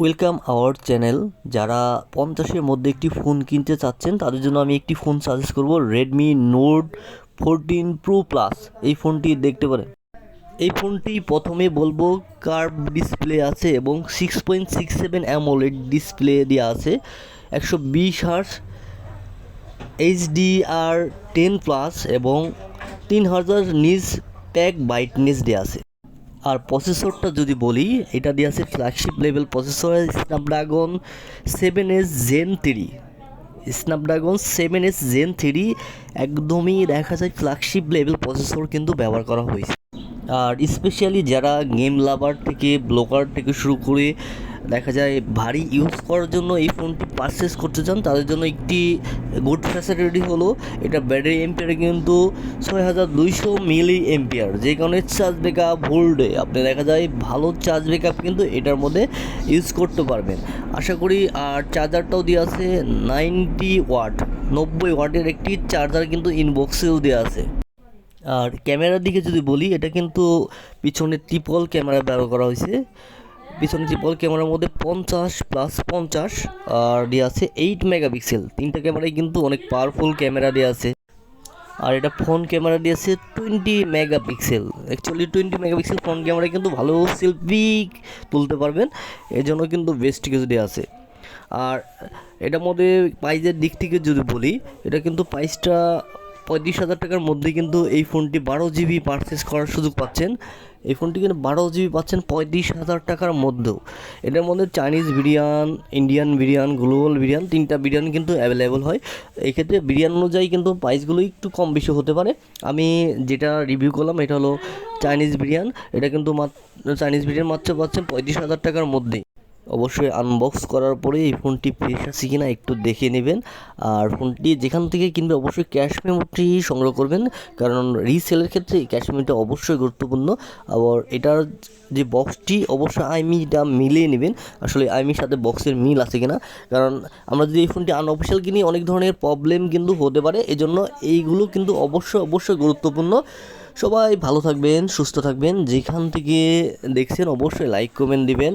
Welcome our channel যারা পঞ্চাশের মধ্যে একটি ফোন কিনতে চাচ্ছেন, তাদের জন্য আমি একটি ফোন সাজেস্ট করব Redmi note fourteen pro plus এই ফোনটি দেখতে পারেন। এই ফোনটি প্রথমে বলব কার্ভ ডিসপ্লে আছে এবং six point six seven AMOLED display দেওয়া আছে। একশো বিশ হার্স এইচডিআর টেন প্লাস এবং তিন হাজার নিজ প্যাক ব্রাইটনেস দেওয়া আছে। আর প্রসেসরটা যদি বলি, এটা দিয়ে আছে flagship level processor Snapdragon seven S gen three Snapdragon seven S gen three একদমই দেখা যায় ফ্ল্যাগশিপ লেভেল প্রসেসর কিন্তু ব্যবহার করা হয়েছে। আর স্পেশালি যারা গেম লাভার থেকে ব্লকার থেকে শুরু করে দেখা যায় ভারী ইউজ করার জন্য এই ফোনটি পারচেস করতে চান, তাদের জন্য একটি গুড ফ্যাসিলিটি হলো। এটা ব্যাটারি এম্পিয়ার কিন্তু ছয় হাজার দুইশো মিলি এম্পিয়ার যে কারণে চার্জ ব্যাকআপ হোল্ডে আপনি দেখা যায় ভালো চার্জ ব্যাকআপ কিন্তু এটার মধ্যে ইউজ করতে পারবেন। আশা করি, আর চার্জারটাও দেওয়া আছে নাইনটি ওয়াট নব্বই ওয়াটের একটি চার্জার কিন্তু ইনবক্সেও দেওয়া আছে। আর ক্যামেরার দিকে যদি বলি, এটা কিন্তু পিছনে ট্রিপল ক্যামেরা ব্যবহার করা হয়েছে। পিছনে ট্রিপল ক্যামেরার মধ্যে পঞ্চাশ প্লাস পঞ্চাশ, আর দেওয়া আছে এইট মেগাপিক্সেল তিনটা ক্যামেরাই কিন্তু অনেক পাওয়ারফুল ক্যামেরা দেওয়া আছে। আর এটা ফোন ক্যামেরা দিয়েছে twenty megapixel actually twenty megapixel phone camera কিন্তু ভালো সেলফি তুলতে পারবেন। এর জন্য কিন্তু বেস্ট কিছু দেওয়া আছে। আর এটার মধ্যে প্রাইজের দিক থেকে যদি বলি, এটা কিন্তু প্রাইসটা পঁয়ত্রিশ হাজার টাকার মধ্যে কিন্তু এই ফোনটি বারো জিবি পারচেস করার সুযোগ পাচ্ছেন। এই ফোনটি কিন্তু বারো জিবি পাচ্ছেন পঁয়ত্রিশ হাজার টাকার মধ্যেও। এটার মধ্যে Chinese biryani Indian biryani global biryani তিনটা বিরিয়ান কিন্তু অ্যাভেলেবল হয়। এই ক্ষেত্রে বিরিয়ান অনুযায়ী কিন্তু প্রাইসগুলো একটু কম বেশি হতে পারে। আমি যেটা রিভিউ করলাম, এটা হলো চাইনিজ বিরিয়ান এটা কিন্তু মাত্র চাইনিজ বিরিয়ান মাত্র পাচ্ছেন পঁয়ত্রিশ হাজার টাকার মধ্যেই অবশ্যই আনবক্স করার পরে এই ফোনটি ফ্রেশ আছে কিনা একটু দেখে নেবেন। আর ফোনটি যেখান থেকে কিনবে অবশ্যই ক্যাশ মেমোটি সংগ্রহ করবেন, কারণ রিসেলের ক্ষেত্রে ক্যাশ মেমোটা অবশ্যই গুরুত্বপূর্ণ। আবার এটার যে বক্সটি অবশ্যই আইমিটা মিলিয়ে নেবেন। আসলে আইমির সাথে বক্সের মিল আছে কিনা? কারণ আমরা যদি এই ফোনটি আনঅফিসিয়াল কিনি, অনেক ধরনের প্রবলেম কিন্তু হতে পারে। এজন্য এইগুলো কিন্তু অবশ্যই অবশ্যই গুরুত্বপূর্ণ। সবাই ভালো থাকবেন, সুস্থ থাকবেন। যেখান থেকে দেখছেন, অবশ্যই লাইক কমেন্ট দিবেন।